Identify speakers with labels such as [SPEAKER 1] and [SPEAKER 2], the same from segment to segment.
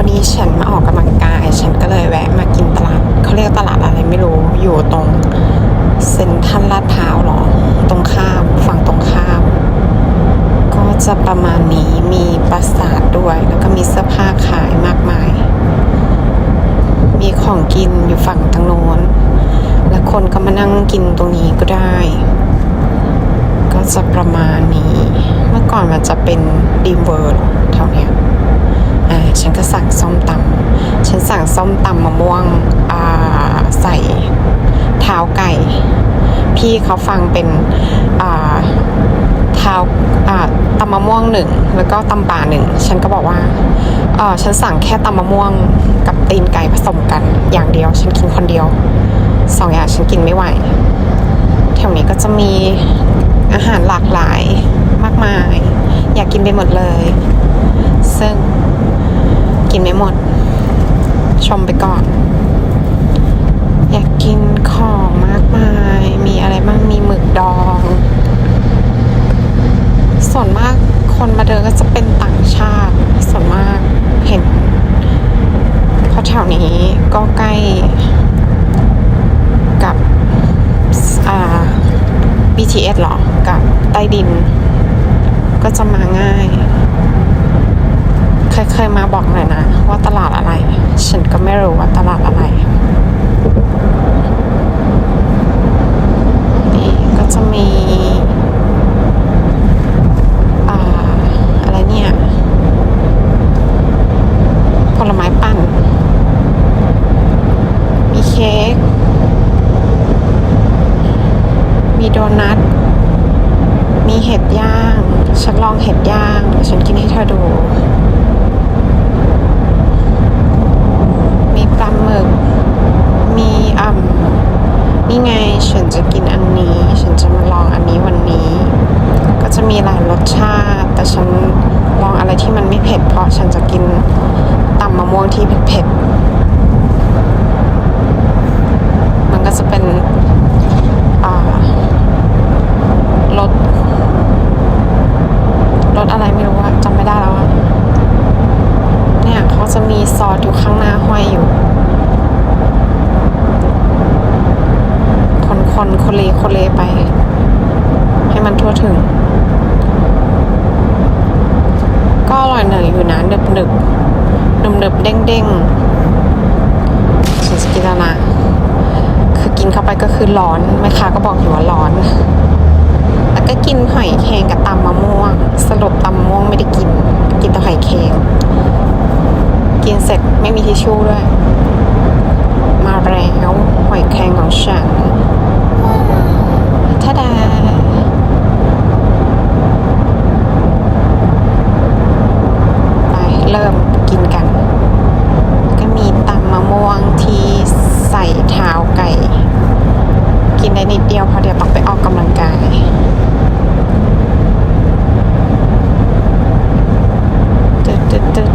[SPEAKER 1] วันนี้ฉันมาออกกำลังกาย ฉันก็เลยแวะมากินตลาดเขาเรียกตลาดอะไรไม่รู้ อยู่ตรงเซ็นทรัลลาดพร้าวหรอ ตรงข้ามฝั่งตรงข้าม ก็จะประมาณนี้มีปราสาทด้วย แล้วก็มีเสื้อผ้าขายมากมาย มีของกินอยู่ฝั่งทางโน้น และคนก็มานั่งกินตรงนี้ก็ได้ ก็จะประมาณนี้ เมื่อก่อนมันจะเป็นดีมเวิร์ดเท่านี้ ฉันก็สั่งส้มตำฉันสั่งส้มตำมะม่วงใส่เท้าไก่ พี่เขาฟังเป็นเท้าตำมะม่วงหนึ่งแล้วก็ตำป่าหนึ่งฉันก็บอกว่าเออฉันสั่งแค่ตำมะม่วงกับตีนไก่ผสมกัน อย่างเดียว ฉันกินคนเดียวสองอย่างฉันกินไม่ไหวแถวนี้ก็จะมีอาหารหลากหลายมากมาย อยากกินไปหมดเลย ซึ่ง หมด ชมไปก่อน อยากกินของมากมาย มีอะไรบ้างมีหมึกดอง ส่วนมากคนมาเดินก็จะเป็นต่างชาติ ส่วนมากเห็นเพราะแถวนี้ก็ใกล้กับอ่า BTS หรอ กับใต้ดิน ก็จะมาง่าย รเคยมาบอกหน่อยนะ ว่าตลาดอะไร ฉันก็ไม่รู้ว่าตลาดอะไร นี่ก็จะมีอ่าอะไรเนี่ย ผลไม้ปั่น มีเค้ก มีโดนัท มีเห็ดย่าง ฉันลองเห็ดย่าง ฉันกินให้เธอดู มีปลาหมึก มีอ่ำนี่ไง ฉันจะกินอันนี้ ฉันจะมาลองอันนี้วันนี้ ก็จะมีหลายรสชาติ แต่ฉันลองอะไรที่มันไม่เผ็ด เพราะฉันจะกินตำมะม่วงที่เผ็ดๆมันก็จะเป็น อ่ารสรสอะไรไม่รู้อะจำไม่ได้แล้วอะเนี่ยเขาจะมีซอสอยู่ข้างหน้าห้อยอยู่ คนคนโคเลโคเลไป ให้มันทั่วถึง ก็อร่อยเหนื่อยอยู่นะหนึบหนึบหนึบหนึบเด้งเด้งฉันจะกินแล้วนะคือกินเข้าไปก็คือร้อนแม่ค้าก็บอกอยู่ว่าร้อน แล้วก็กินหอยแครงกับตำมะม่วง สรุปตำมะม่วงไม่ได้กิน กินแต่หอยแครงกินเสร็จไม่มีทิชชู่ด้วย มาแล้วหอยแครงของฉันท่าดา ไปเริ่มกินกัน ก็มีตำมะม่วงที่ใส่เท้าไก่ กินได้นิดเดี ยวเพราะเดี๋ยวต้องไปออกกำลังกายตึ๊ดตึ๊ดตึ๊ด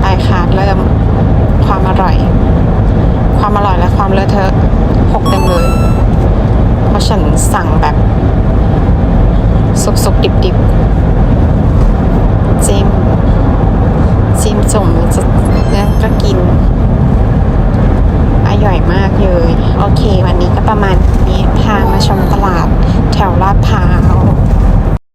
[SPEAKER 1] ไปค่ะเริ่มความอร่อย ความอร่อยและความเลอะเทอะหกเต็มเลยเพราะฉันสั่งแบบสุกๆดิบๆ โอเค วันนี้ก็ประมาณนี้พามาชมตลาดแถวลาดพร้าว